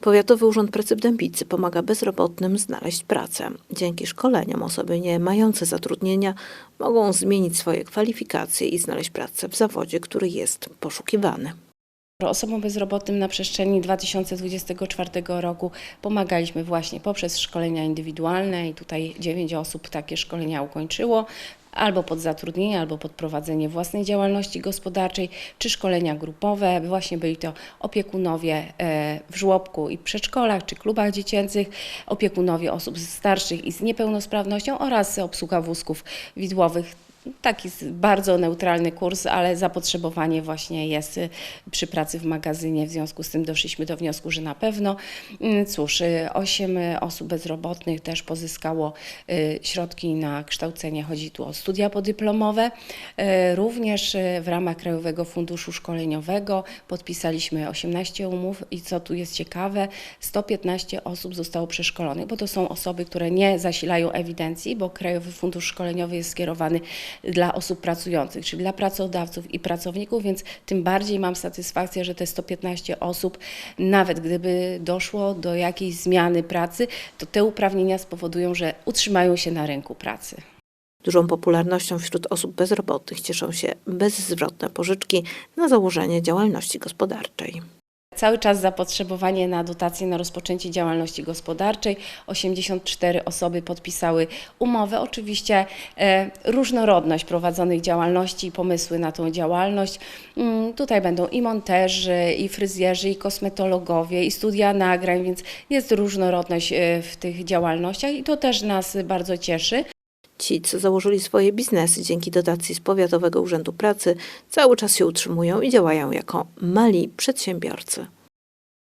Powiatowy Urząd Pracy w Dębicy pomaga bezrobotnym znaleźć pracę. Dzięki szkoleniom osoby nie mające zatrudnienia mogą zmienić swoje kwalifikacje i znaleźć pracę w zawodzie, który jest poszukiwany. Osobom bezrobotnym na przestrzeni 2024 roku pomagaliśmy właśnie poprzez szkolenia indywidualne i tutaj 9 osób takie szkolenia ukończyło. Albo pod zatrudnienie, albo pod prowadzenie własnej działalności gospodarczej, czy szkolenia grupowe. Właśnie byli to opiekunowie e, w żłobku i przedszkolach, czy klubach dziecięcych, opiekunowie osób starszych i z niepełnosprawnością oraz obsługa wózków widłowych. Taki bardzo neutralny kurs, ale zapotrzebowanie właśnie jest y, przy pracy w magazynie. W związku z tym doszliśmy do wniosku, że na pewno. Mm, Cóż, y, osiem y, osób bezrobotnych też pozyskało y, środki na kształcenie. Chodzi tu o studia podyplomowe. Y, Również y, w ramach Krajowego Funduszu Szkoleniowego podpisaliśmy 18 umów i co tu jest ciekawe, 115 osób zostało przeszkolonych, bo to są osoby, które nie zasilają ewidencji, bo Krajowy Fundusz Szkoleniowy jest skierowany dla osób pracujących, czyli dla pracodawców i pracowników, więc tym bardziej mam satysfakcję, że te 115 osób, nawet gdyby doszło do jakiejś zmiany pracy, to te uprawnienia spowodują, że utrzymają się na rynku pracy. Dużą popularnością wśród osób bezrobotnych cieszą się bezzwrotne pożyczki na założenie działalności gospodarczej. Cały czas zapotrzebowanie na dotacje na rozpoczęcie działalności gospodarczej. 84 osoby podpisały umowę. Oczywiście e, różnorodność prowadzonych działalności i pomysły na tą działalność. Mm, tutaj będą i monterzy, i fryzjerzy, i kosmetologowie, i studia nagrań, więc jest różnorodność e, w tych działalnościach i to też nas bardzo cieszy. Ci, co założyli swoje biznesy dzięki dotacji z Powiatowego Urzędu Pracy, cały czas się utrzymują i działają jako mali przedsiębiorcy.